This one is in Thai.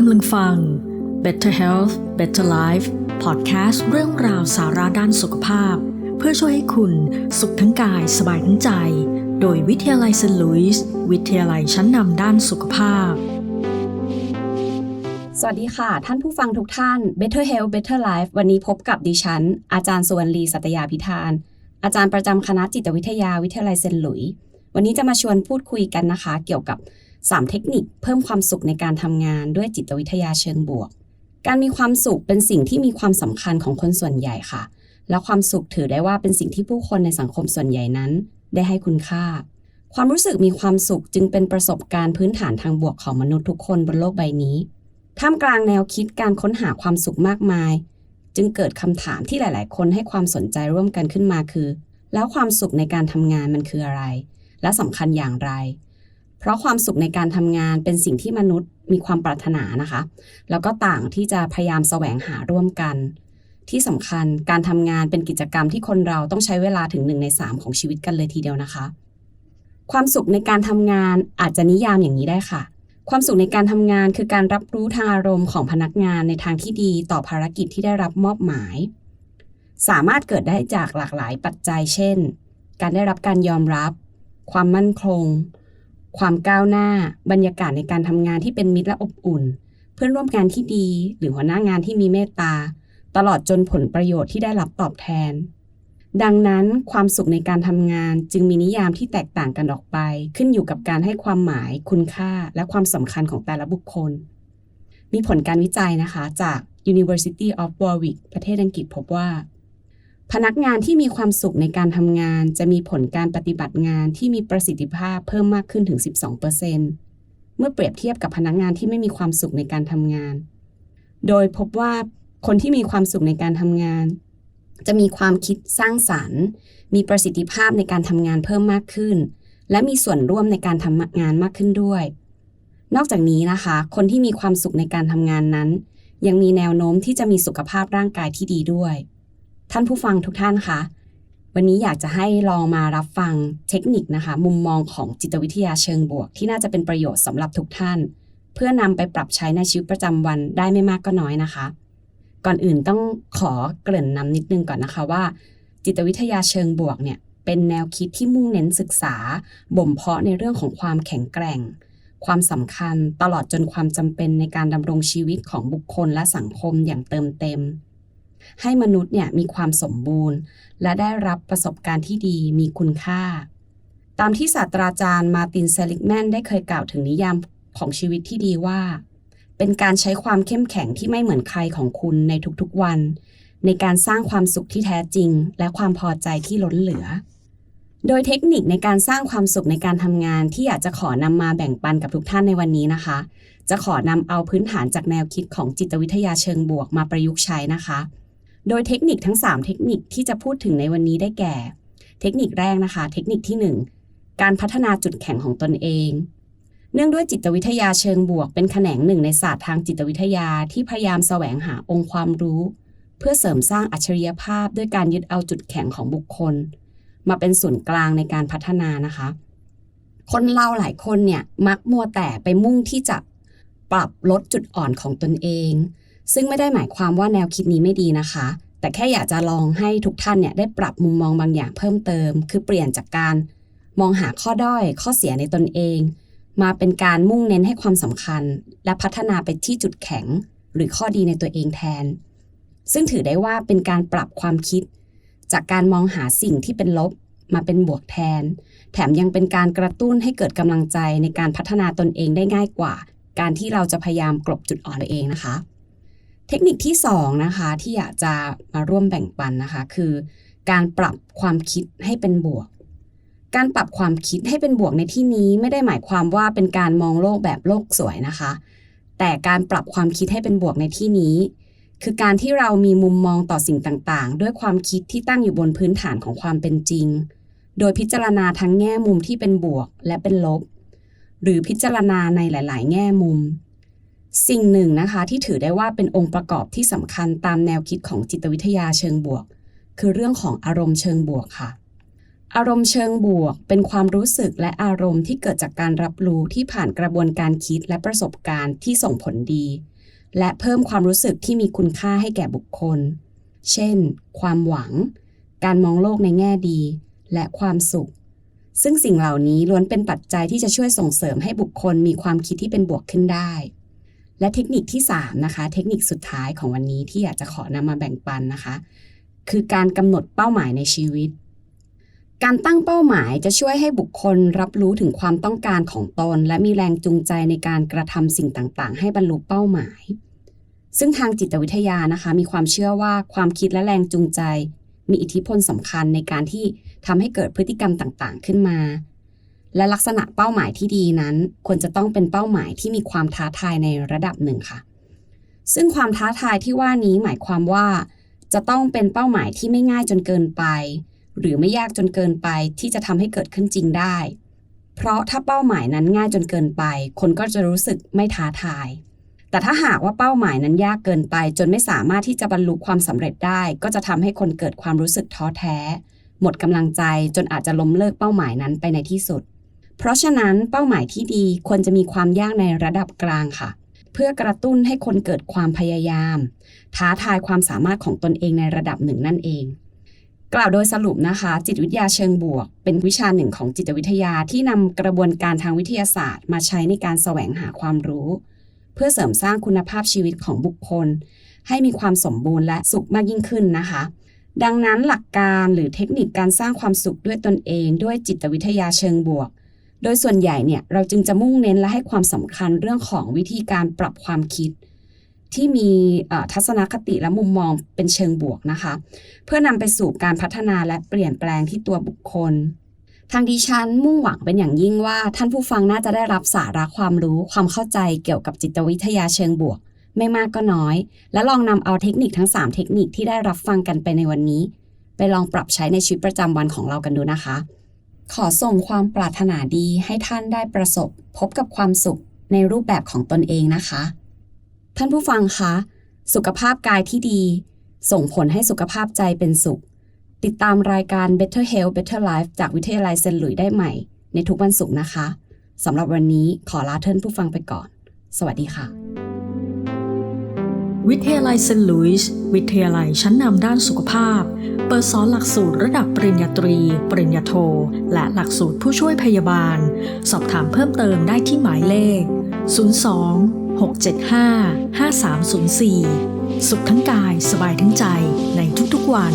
กำลังฟัง Better Health Better Life พอดแคสต์เรื่องราวสาระด้านสุขภาพ เพื่อช่วยให้คุณสุขทั้งกายสบายทั้งใจ โดยวิทยาลัยเซนต์ลุยส์วิทยาลัยชั้นนำด้านสุขภาพ สวัสดีค่ะ ท่านผู้ฟังทุกท่าน Better Health Better Life วันนี้พบกับดิฉัน อาจารย์สวรรลีสัตยาพิธาน อาจารย์ประจำคณะจิตวิทยาวิทยาลัยเซนต์หลุยส์วันนี้จะมาชวนพูดคุยกันนะคะ เกี่ยวกับ 3 เทคนิคเพิ่มความสุขในการทำงานด้วยจิตวิทยาเชิงบวก การมีความสุขเป็นสิ่งที่มีความสำคัญของคนส่วนใหญ่ค่ะ และความสุขถือได้ว่าเป็นสิ่งที่ผู้คนในสังคมส่วนใหญ่นั้น ได้ให้คุณค่า ความรู้สึกมีความสุขจึงเป็นประสบการณ์พื้นฐานทางบวกของมนุษย์ทุกคนบนโลกใบนี้ ท่ามกลางแนวคิดการค้นหาความสุขมากมาย จึงเกิดคำถามที่หลาย ๆ คนให้ความสนใจร่วมกันขึ้นมาคือ แล้วความสุขในการทำงานมันคืออะไร และสำคัญอย่างไร ราะความสุขในการทำงานเป็นสิ่งที่มนุษย์มีความปรารถนานะคะ แล้วก็ต่างที่จะพยายามแสวงหาร่วมกัน ที่สำคัญการทำงานเป็นกิจกรรมที่คนเราต้องใช้เวลาถึงหนึ่งในสามของชีวิตกันเลยทีเดียวนะคะ ความสุขในการทำงานอาจจะนิยามอย่างนี้ได้ค่ะ ความสุขในการทำงานคือการรับรู้ทางอารมณ์ของพนักงานในทางที่ดีต่อภารกิจที่ได้รับมอบหมาย สามารถเกิดได้จากหลากหลายปัจจัย เช่น การได้รับการยอมรับ ความมั่นคง ความก้าวหน้า บรรยากาศในการทำงานที่เป็นมิตรและอบอุ่น เพื่อนร่วมงานที่ดี หรือหัวหน้างานที่มีเมตตา ตลอดจนผลประโยชน์ที่ได้รับตอบแทน ดังนั้นความสุขในการทำงานจึงมีนิยามที่แตกต่างกันออกไป ขึ้นอยู่กับการให้ความหมาย คุณค่า และความสำคัญของแต่ละบุคคล มีผลการวิจัยนะคะจาก University of Warwick ประเทศอังกฤษพบว่า พนักงานที่มีความสุขในการทำงาน จะมีผลการปฏิบัติงานที่มีประสิทธิภาพเพิ่มมากขึ้นถึง 12%เมื่อเปรียบเทียบกับพนักงานที่ไม่มีความสุขในการทำงาน โดยพบว่าคนที่มีความสุขในการทำงาน จะมีความคิดสร้างสรรค์ มีประสิทธิภาพในการทำงานเพิ่มมากขึ้น และมีส่วนร่วมในการทำงานมากขึ้นด้วย นอกจากนี้นะคะ คนที่มีความสุขในการทำงานนั้น ยังมีแนวโน้มที่จะมีสุขภาพร่างกายที่ดีด้วย ท่านผู้ฟังทุกท่านคะวันนี้อยากจะให้ลองมารับฟังเทคนิคนะคะ มุมมองของจิตวิทยาเชิงบวก ที่น่าจะเป็นประโยชน์สำหรับทุกท่าน เพื่อนำไปปรับใช้ในชีวิตประจำวันได้ไม่มากก็น้อยนะคะ ก่อนอื่นต้องขอเกริ่นนำนิดนึงก่อนนะคะว่า จิตวิทยาเชิงบวกเนี่ยเป็นแนวคิดที่มุ่งเน้นศึกษา บ่มเพาะในเรื่องของความแข็งแกร่ง ความสำคัญตลอดจนความจำเป็นในการดำรงชีวิตของบุคคลและสังคมอย่างเติมเต็ม ให้มนุษย์เนี่ยมีความสมบูรณ์ และได้รับประสบการณ์ที่ดีมีคุณค่า ตามที่ศาสตราจารย์มาตินเซลิกแมนได้เคยกล่าวถึงนิยามของชีวิตที่ดีว่า เป็นการใช้ความเข้มแข็งที่ไม่เหมือนใครของคุณในทุกๆวัน ในการสร้างความสุขที่แท้จริง และความพอใจที่ล้นเหลือ โดยเทคนิคในการสร้างความสุขในการทำงานที่อยากจะขอนำมาแบ่งปันกับทุกท่านในวันนี้นะคะ จะขอนำเอาพื้นฐานจากแนวคิดของจิตวิทยาเชิงบวกมาประยุกต์ใช้นะคะ โดยเทคนิคทั้ง 3 เทคนิคที่จะพูดถึงในวันนี้ได้แก่ เทคนิคแรกนะคะ เทคนิคที่ 1 การพัฒนาจุดแข็งของตนเอง เนื่องด้วยจิตวิทยาเชิงบวก เป็นแขนงหนึ่งในศาสตร์ทางจิตวิทยาที่พยายามแสวงหาองค์ความรู้ เพื่อเสริมสร้างอัจฉริยภาพด้วยการยึดเอาจุดแข็งของบุคคล มาเป็นศูนย์กลางในการพัฒนานะคะ คนเราหลายคนเนี่ยมักมัวแต่ไปมุ่งที่จะปรับลดจุดอ่อนของตนเอง ซึ่งไม่ได้หมายความว่าแนวคิดนี้ไม่ดีนะคะ แต่แค่อยากจะลองให้ทุกท่านเนี่ยได้ปรับมุมมองบางอย่างเพิ่มเติม คือเปลี่ยนจากการมองหาข้อด้อย ข้อเสียในตนเอง มาเป็นการมุ่งเน้นให้ความสำคัญ และพัฒนาไปที่จุดแข็ง หรือข้อดีในตัวเองแทน ซึ่งถือได้ว่าเป็นการปรับความคิด จากการมองหาสิ่งที่เป็นลบมาเป็นบวกแทน แถมยังเป็นการกระตุ้นให้เกิดกำลังใจในการพัฒนาตนเองได้ง่ายกว่า การที่เราจะพยายามกลบจุดอ่อนตัวเองนะคะ เทคนิคที่2นะคะที่อยากจะมาร่วมแบ่งปันนะคะ คือ การปรับความคิดให้เป็นบวก การปรับความคิดให้เป็นบวกในที่นี้ไม่ได้หมายความว่าเป็นการมองโลกแบบโลกสวยนะคะ แต่การปรับความคิดให้เป็นบวกในที่นี้ คือการที่เรามีมุมมองต่อสิ่งต่างๆ ด้วยความคิดที่ตั้งอยู่บนพื้นฐานของความเป็นจริง โดยพิจารณาทั้งแง่มุมที่เป็นบวกและเป็นลบ หรือพิจารณาในหลาย ๆ แง่มุม สิ่งหนึ่งนะคะที่ถือได้ว่าเป็นองค์ประกอบที่สำคัญตามแนวคิดของจิตวิทยาเชิงบวก คือเรื่องของอารมณ์เชิงบวกค่ะ อารมณ์เชิงบวก เป็นความรู้สึกและอารมณ์ที่เกิดจากการรับรู้ที่ผ่านกระบวนการคิดและประสบการณ์ที่ส่งผลดี และเพิ่มความรู้สึกที่มีคุณค่าให้แก่บุคคล เช่น ความหวัง การมองโลกในแง่ดี และความสุข ซึ่งสิ่งเหล่านี้ล้วนเป็นปัจจัยที่จะช่วยส่งเสริมให้บุคคลมีความคิดที่เป็นบวกขึ้นได้ และเทคนิคที่3นะคะเทคนิคสุดท้ายของวันนี้ที่อยากจะขอนำมาแบ่งปันนะคะ คือการกำหนดเป้าหมายในชีวิต การตั้งเป้าหมายจะช่วยให้บุคคลรับรู้ถึงความต้องการของตน และมีแรงจูงใจในการกระทำสิ่งต่างๆ ให้บรรลุเป้าหมาย ซึ่งทางจิตวิทยานะคะ มีความเชื่อว่าความคิดและแรงจูงใจ มีอิทธิพลสำคัญในการที่ทำให้เกิดพฤติกรรมต่างๆ ขึ้นมา และลักษณะเป้าหมายที่ดีนั้น ควรจะต้องเป็นเป้าหมายที่มีความท้าทายในระดับหนึ่งค่ะ ซึ่งความท้าทายที่ว่านี้หมายความว่า จะต้องเป็นเป้าหมายที่ไม่ง่ายจนเกินไป หรือไม่ยากจนเกินไปที่จะทำให้เกิดขึ้นจริงได้ เพราะถ้าเป้าหมายนั้นง่ายจนเกินไป คนก็จะรู้สึกไม่ท้าทาย แต่ถ้าหากว่าเป้าหมายนั้นยากเกินไป จนไม่สามารถที่จะบรรลุความสำเร็จได้ ก็จะทำให้คนเกิดความรู้สึกท้อแท้ หมดกำลังใจจนอาจจะล้มเลิกเป้าหมายนั้นไปในที่สุด เพราะฉะนั้นเป้าหมายที่ดีควรจะมีความยากในระดับกลางค่ะ เพื่อกระตุ้นให้คนเกิดความพยายาม ท้าทายความสามารถของตนเองในระดับหนึ่งนั่นเอง กล่าวโดยสรุปนะคะ จิตวิทยาเชิงบวก เป็นวิชาหนึ่งของจิตวิทยาที่นำกระบวนการทางวิทยาศาสตร์ มาใช้ในการแสวงหาความรู้ เพื่อเสริมสร้างคุณภาพชีวิตของบุคคล ให้มีความสมบูรณ์และสุขมากยิ่งขึ้นนะคะดังนั้นหลักการหรือเทคนิคการสร้างความสุขด้วยตนเอง ด้วยจิตวิทยาเชิงบวก โดยส่วนใหญ่เนี่ยเราจึงจะมุ่งเน้นและให้ความสำคัญเรื่องของวิธีการปรับความคิด ที่มีทัศนคติและมุมมองเป็นเชิงบวกนะคะ เพื่อนำไปสู่การพัฒนาและเปลี่ยนแปลงที่ตัวบุคคลทางดิฉันมุ่งหวังเป็นอย่างยิ่งว่าท่านผู้ฟังน่าจะได้รับสาระความรู้ความเข้าใจเกี่ยวกับจิตวิทยาเชิงบวก ไม่มากก็น้อย และลองนำเอาเทคนิคทั้ง 3 เทคนิคที่ได้รับฟังกันไปในวันนี้ ไปลองปรับใช้ในชีวิตประจำวันของเรากันดูนะคะ ขอส่งความปรารถนาดีให้ท่านได้ประสบพบกับความสุขในรูปแบบของตนเองนะคะ ท่านผู้ฟังคะ สุขภาพกายที่ดี ส่งผลให้สุขภาพใจเป็นสุข ติดตามรายการ Better Health Better Life จากวิทยาลัยเซนหลุยได้ใหม่ ในทุกวันศุกร์นะคะสำหรับวันนี้ขอลาท่านผู้ฟังไปก่อน สวัสดีค่ะ วิทยาลัยเซนต์ลุยส์วิทยาลัยชั้นนำด้านสุขภาพ เปิดสอนหลักสูตรระดับปริญญาตรี ปริญญาโท และหลักสูตรผู้ช่วยพยาบาล สอบถามเพิ่มเติมได้ที่หมายเลข 02 675 5304 สุขทั้งกายสบายทั้งใจในทุกๆวัน